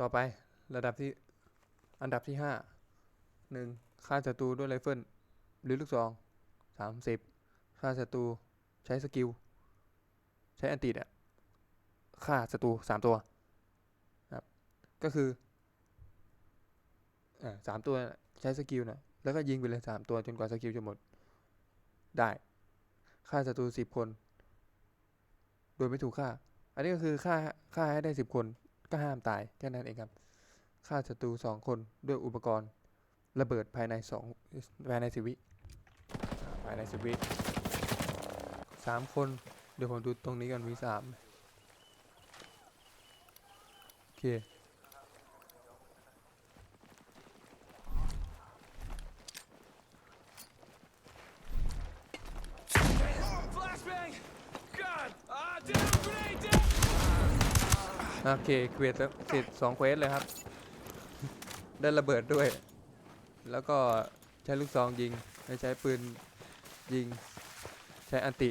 ต่อไประดับที่อันดับที่ห้าหนึ่งฆ่าศัตรูด้วยไรเฟิลหรือลูกซองสามสิบฆ่าศัตรูใช้สกิล ใช้อันติดอะฆ่าศัตรูสามตัวนะครับก็คืออ่าสามตัวใช้สกิลนะแล้วก็ยิงไปเลยสามตัวจนกว่าสกิลจะหมด ได้ฆ่าศัตรูสิบคน โดยไม่ถูกฆ่า อันนี้ก็คือฆ่าฆ่าให้ได้สิบคน ก็ห้ามตายแค่นั้นเองครับฆ่าศัตรูสองคนด้วยอุปกรณ์ระเบิดภายในสองภายในสิวิภายในสิวิสามคนเดี๋ยวผมดูตรงนี้กันวีสามโอเค โอเคเควสแล้วเสร็จสองเควสเลยครับ ได้ระเบิดด้วย แล้วก็ใช้ลูกซองยิงไม่ใช้ปืนยิง ใช้อันติ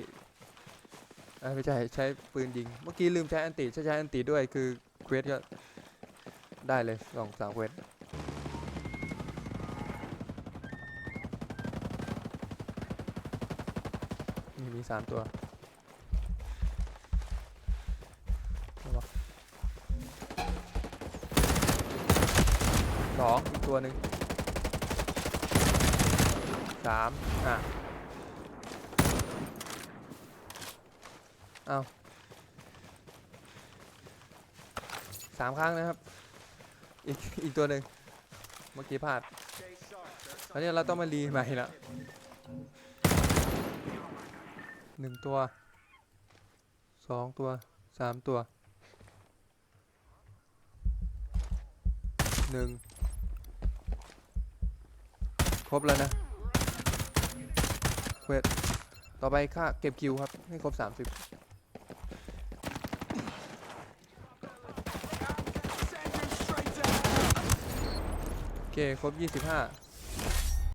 ไม่ใช่ใช้ปืนยิง เมื่อกี้ลืมใช้อันติใช้ใช้อันติด้วยคือเควสก็ได้เลยสองสามเควสนี่มีสามตัว สองอีกตัวหนึ่งสามอะเอาสามครั้งนะครับ อีกอีกตัวหนึ่งเมื่อกี้พลาดตอนนี้เราต้องมารีใหม่ละหนึ่งตัวสองตัวสามตัวหนึ่ง ครบแล้วนะเวทต่อไปค่าเก็บคิวครับ ให้ครบ 30โอเค ครบ 25